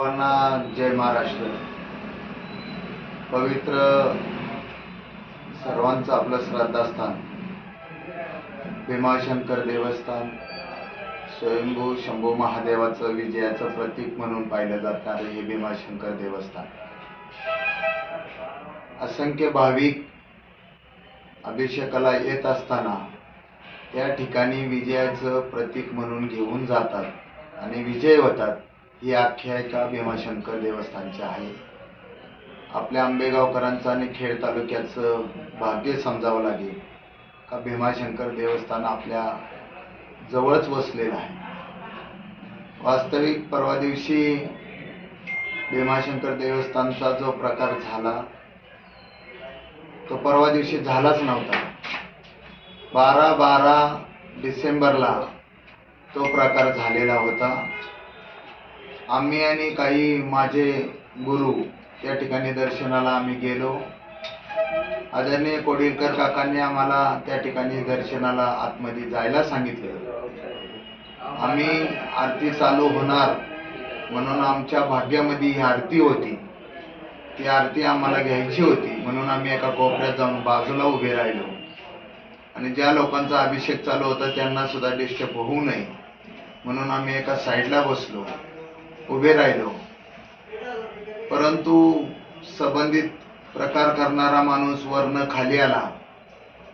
सर्वांना जय महाराष्ट्र. पवित्र सर्वांचं आपलं श्रद्धास्थान भीमाशंकर देवस्थान स्वयंभू शंभू महादेवाचं विजयाचं प्रतीक म्हणून पाहिलं जातं हे भीमाशंकर देवस्थान. असंख्य भाविक अभिषेकाला येत असताना त्या ठिकाणी विजयाचं प्रतीक म्हणून घेऊन जातात आणि विजय होतात. ही आख्यायिका भीमाशंकर देवस्थानची आहे. आपल्या आंबेगावकरांचं आणि खेड तालुक्याचं भाग्य समजावं लागेल का भीमाशंकर देवस्थान आपल्या जवळच वसलेलं आहे. वास्तविक परवा दिवशी भीमाशंकर देवस्थानचा जो प्रकार झाला तो परवा दिवशी झालाच नव्हता. बारा बारा डिसेंबरला तो प्रकार झालेला होता. आम्ही आणि काही माझे गुरु त्या ठिकाणी दर्शनाला आम्ही गेलो. आदरणीय कोडीलकर काकांनी आम्हाला त्या ठिकाणी दर्शनाला आतमध्ये जायला सांगितलं. आम्ही आरती चालू होणार म्हणून आमच्या भाग्यामध्ये ही आरती होती. ती आरती आम्हाला घ्यायची होती म्हणून आम्ही एका कोपऱ्यात जाऊन बाजूला उभे राहिलो. आणि ज्या लोकांचा अभिषेक चालू होता त्यांना सुद्धा डिस्टर्ब होऊ नये म्हणून आम्ही एका साईडला बसलो. उभे राहिलो. परंतु संबंधित प्रकार करणारा माणूस वरनं खाली आला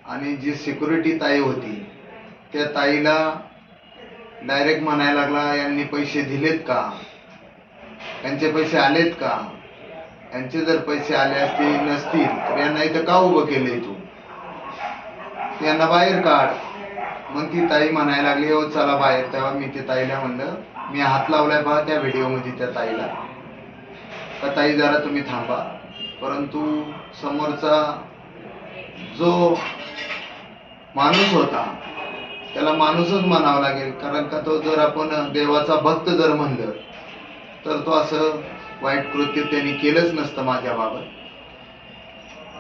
आणि जी सिक्युरिटी ताई होती त्या ताईला डायरेक्ट म्हणायला लागला यांनी पैसे दिलेत का? यांचे पैसे आलेत का? यांचे जर पैसे आले असतील नसतील तर यांना इथं का उभं केलंय तू? यांना बाहेर काढ. मग ती ताई म्हणायला लागली हो चला बाहेर तेव्हा मी ते ताईला म्हणलं मी हात लावलाय पहा त्या व्हिडिओमध्ये त्या ताईला. का ताई जरा तुम्ही थांबा. परंतु समोरचा जो माणूस होता त्याला माणूसच म्हणावा लागेल. कारण का तो जर आपण देवाचा भक्त जर म्हणलं तर तो असं वाईट कृत्य त्यांनी केलंच नसतं माझ्याबाबत.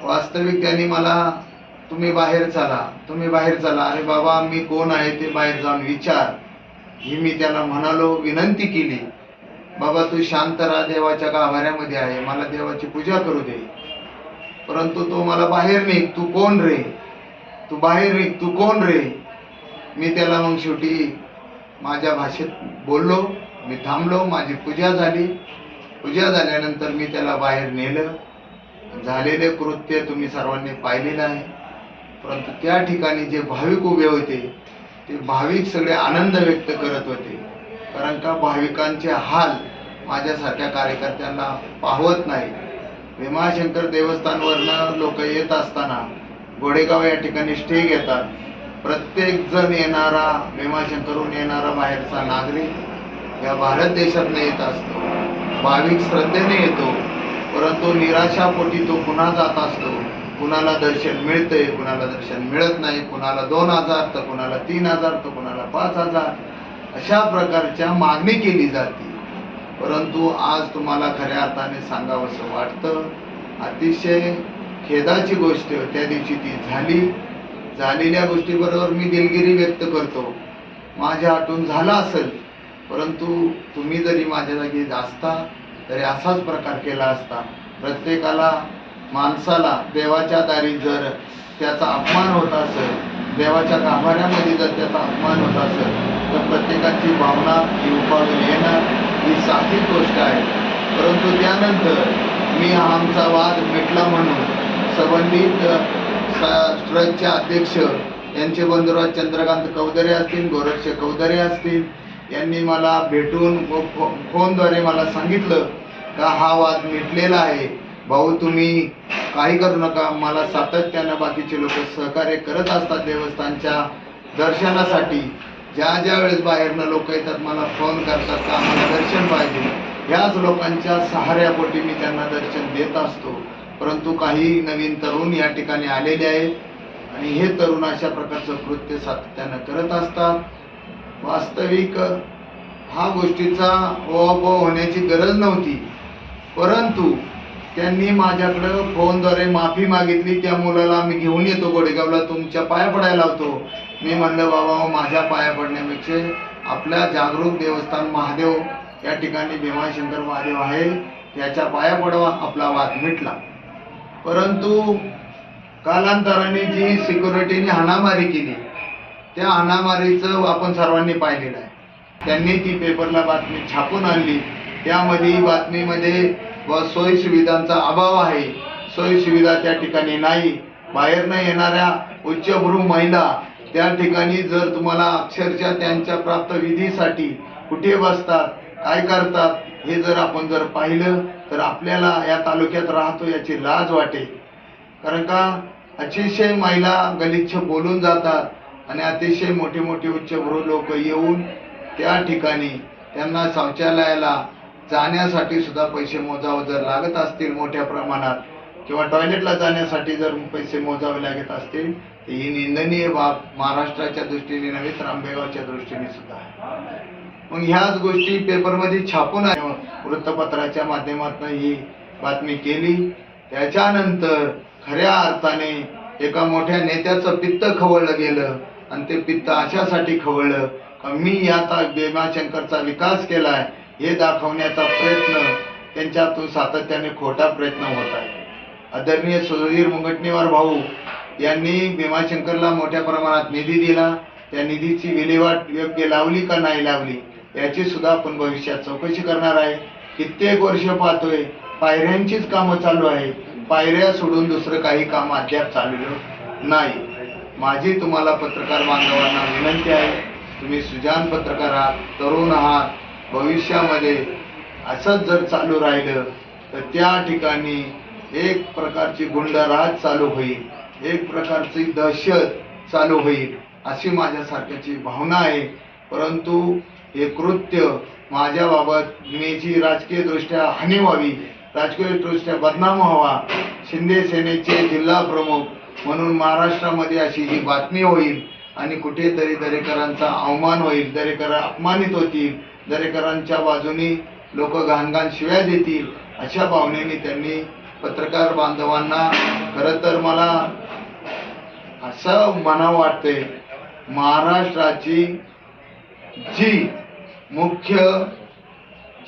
वास्तविक त्यांनी मला तुम्ही बाहेर चला तुम्ही बाहेर चला. अरे बाबा मी कोण आहे ते बाहेर जाऊन विचार. ही मी त्याला म्हणालो विनंती केली बाबा तू शांत राहा देवाच्या गाभाऱ्यामध्ये आहे मला देवाची पूजा करू दे. परंतु तो मला बाहेर निघ तू कोण रे? तू बाहेर निघ तू कोण रे? मी त्याला मग शेवटी माझ्या भाषेत बोललो मी थांबलो माझी पूजा झाली. पूजा झाल्यानंतर मी त्याला बाहेर नेलं. झालेले कृत्य तुम्ही सर्वांनी पाहिलेलं आहे. परंतु त्या ठिकाणी जे भाविक उभे होते ते भाविक सगळे आनंद व्यक्त करत होते. कारण का भाविकांचे हाल माझ्यासारख्या कार्यकर्त्यांना पाहवत नाही. भीमाशंकर देवस्थानवरनं लोक येत असताना गोडेगाव या ठिकाणी स्टे घेतात. प्रत्येक जण येणारा भीमाशंकरहून येणारा बाहेरचा नागरिक या भारत देशातनं येत असतो. भाविक श्रद्धेने येतो. परंतु निराशापोटी तो पुन्हा जात असतो. कुणाला दर्शन मिळतंय कुणाला दर्शन मिळत नाही कुणाला दोन हजार तर कुणाला तीन हजार तर कुणाला पाच हजार. अशा प्रकारच्या मागणी केली जाते. परंतु आज तुम्हाला खऱ्या अर्थाने सांगावंसं वाटतं अतिशय खेदाची गोष्ट त्या दिवशी ती झाली. झालेल्या गोष्टीबरोबर मी दिलगिरी व्यक्त करतो. माझ्या हातून झाला असेल परंतु तुम्ही जरी माझ्या जागी असता तरी असाच प्रकार केला असता प्रत्येकाला माणसाला देवाच्या दारी जर त्याचा अपमान होत असेल देवाच्या गाभाऱ्यामध्ये जर त्याचा अपमान होत असेल तर प्रत्येकाची भावना ही उपाडून येणार ही साहजिक गोष्ट आहे. परंतु त्यानंतर मी हा आमचा वाद मिटला म्हणून संबंधित ट्रस्टचे अध्यक्ष यांचे बंधुराज चंद्रकांत कवदरे असतील गोरक्ष कवदरे असतील यांनी मला भेटून फो- फोनद्वारे मला सांगितलं का हा वाद मिटलेला आहे. भाऊ तुम्ही काही करू नका. मला सातत्यानं बाकीचे लोक सहकार्य करत असतात देवस्थानच्या दर्शनासाठी. ज्या ज्या वेळेस बाहेरनं लोक येतात मला फोन करतात का आम्हाला दर्शन पाहिजे. ह्याच लोकांच्या सहाऱ्यापोटी मी त्यांना दर्शन देत असतो. परंतु काही नवीन तरुण या ठिकाणी आलेले आहेत आणि हे तरुण अशा प्रकारचं कृत्य सातत्यानं करत असतात. वास्तविक हा गोष्टीचा ओवापोह होण्याची गरज नव्हती. परंतु त्यांनी माझ्याकडं फोनद्वारे माफी मागितली. त्या मुलाला मी घेऊन येतो गोडेगावला. तुमच्या पाया पडायला लावतो. मी म्हणलं बाबा हो, माझ्या पाया पडण्यापेक्षा आपल्या जागरूक देवस्थान महादेव या ठिकाणी भीमाशंकर महादेव आहे. त्याच्या पाया पडवा आपला वाद मिटला. परंतु कालांतराने जी सिक्युरिटीने हाणामारी केली त्या हाणामारीचं आपण सर्वांनी पाहिलेलं आहे. त्यांनी ती पेपरला बातमी छापून आणली. त्यामध्ये बातमीमध्ये व सोयी सुविधांचा अभाव आहे. सोयी सुविधा त्या ठिकाणी नाही. बाहेरनं येणाऱ्या उच्चभ्रू महिला त्या ठिकाणी जर तुम्हाला अक्षरशः त्यांच्या प्राप्त विधीसाठी कुठे बसतात काय करतात हे जर आपण जर पाहिलं तर आपल्याला या तालुक्यात राहतो याची लाज वाटेल कारण का? अतिशय महिला गलिच्छ बोलून जातात आणि अतिशय मोठे मोठे उच्चभ्रू लोक येऊन त्या ठिकाणी त्यांना शौचालयाला जाण्यासाठी सुद्धा पैसे मोजावे जर लागत असतील मोठ्या प्रमाणात किंवा टॉयलेटला जाण्यासाठी जर पैसे मोजावे लागत असतील तर ही निंदनीय बाब महाराष्ट्राच्या दृष्टीने नव्हे तर आंबेगावच्या दृष्टीने सुद्धा आहे. मग ह्याच गोष्टी पेपरमध्ये छापून आहे वृत्तपत्राच्या माध्यमातून ही बातमी केली. त्याच्यानंतर खऱ्या अर्थाने एका मोठ्या नेत्याचं पित्त खवळलं गेलं आणि ते पित्त अशासाठी खवळलं का मी आता भीमाशंकरचा विकास केलाय हे दाखवण्याचा प्रयत्न त्यांच्यातून सातत्याने खोटा प्रयत्न होत आहे. आदरणीय सुधीर मुंगटणीवार भाऊ यांनी भीमाशंकरला मोठ्या प्रमाणात निधी दिला. त्या निधीची विल्हेवाट योग्य लावली का नाही लावली याची सुद्धा आपण भविष्यात चौकशी करणार आहे. कित्येक वर्ष पाहतोय पायऱ्यांचीच कामं चालू आहे पायऱ्या सोडून दुसरं काही काम अद्याप चाललेलं नाही. माझी तुम्हाला पत्रकार बांधवांना विनंती आहे तुम्ही सुजान पत्रकार आहात तरुण आहात भविष्यामध्ये असंच जर चालू राहिलं तर त्या ठिकाणी एक प्रकारची गुंडराज चालू होईल एक प्रकारची दहशत चालू होईल अशी माझ्यासारख्याची भावना आहे. परंतु हे कृत्य माझ्याबाबत मी जी राजकीयदृष्ट्या हानी व्हावी राजकीय दृष्ट्या बदनाम व्हावा शिंदे सेनेचे जिल्हा प्रमुख म्हणून महाराष्ट्रामध्ये अशी ही बातमी होईल आणि कुठेतरी दरेकरांचा अवमान होईल दरेकर अपमानित होतील. दरेकरांच्या बाजूनी लोक घाणघाण शिव्या देतील अशा भावनेने त्यांनी पत्रकार बांधवांना खरं तर मला असं म्हणावं वाटतंय महाराष्ट्राची जी मुख्य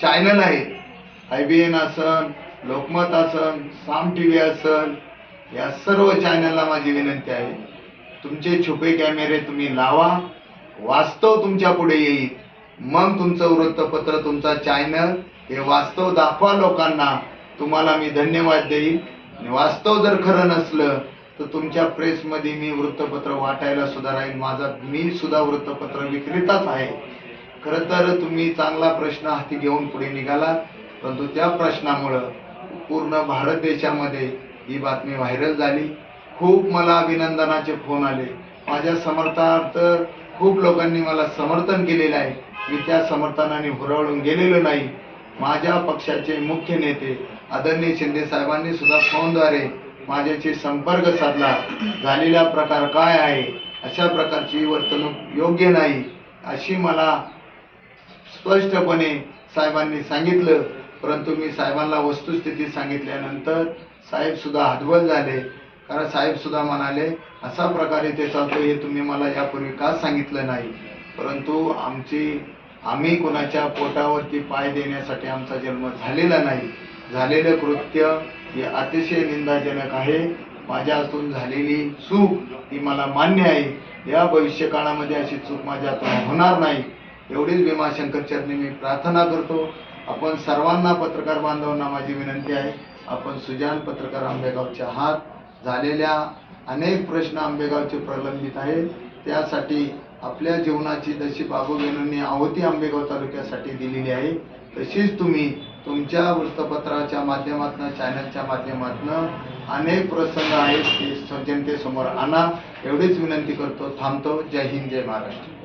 चॅनल आहेत आय बी एन असन लोकमत असन साम टी व्ही असन या सर्व चॅनलला माझी विनंती आहे. तुमचे छुपे कॅमेरे तुम्ही लावा वास्तव तुमच्यापुढे येईल. मग तुमचं वृत्तपत्र तुमचा चॅनल हे वास्तव दाखवा लोकांना. तुम्हाला मी धन्यवाद देईल वास्तव जर खरं नसलं तर तुमच्या प्रेसमध्ये मी वृत्तपत्र वाटायला सुद्धा राहील माझा मी सुद्धा वृत्तपत्र विक्रेताच आहे. खरं तर तुम्ही चांगला प्रश्न हाती घेऊन पुढे निघाला परंतु त्या प्रश्नामुळं पूर्ण भारत देशामध्ये ही बातमी व्हायरल झाली. खूप मला अभिनंदनाचे फोन आले. माझ्या समर्थार्थ खूप लोकांनी मला समर्थन केलेलं आहे. मी त्या समर्थनाने हुरळून गेलेलो नाही. माझ्या पक्षाचे मुख्य नेते आदरणीय शिंदे साहेबांनी सुद्धा फोनद्वारे माझ्याशी संपर्क साधला. झालेला प्रकार काय आहे? अशा प्रकारची वर्तणूक योग्य नाही अशी मला स्पष्टपणे साहेबांनी सांगितलं. परंतु मी साहेबांना वस्तुस्थिती सांगितल्यानंतर साहेबसुद्धा हतबल झाले. कारण साहेबसुद्धा म्हणाले असा प्रकारे ते चालतो हे तुम्ही मला यापूर्वी का सांगितलं नाही? परंतु आमची आम्ही कुणाच्या पोटावरती पाय देण्यासाठी आमचा जन्म झालेला नाही. झालेलं कृत्य हे अतिशय निंदाजनक आहे. माझ्या हातून झालेली चूक ही मला मान्य आहे. या भविष्य काळामध्ये अशी चूक माझ्या हातून होणार नाही. एवढीच भीमाशंकर चरणी मी प्रार्थना करतो. आपण सर्वांना पत्रकार बांधवांना माझी विनंती आहे. आपण सुजान पत्रकार आंबेगावच्या हात झालेल्या अनेक प्रश्न आंबेगावचे प्रलंबित आहेत. त्यासाठी आपल्या जीवनाची जशी बाबूबेनूंनी आहोती आंबेगाव तालुक्यासाठी दिलेली आहे तशीच तुम्ही तुमच्या वृत्तपत्राच्या माध्यमातून चॅनलच्या माध्यमातून अनेक प्रसंग आहेत ते जनतेसमोर आणा. एवढीच विनंती करतो. थांबतो. जय हिंद जय महाराष्ट्र.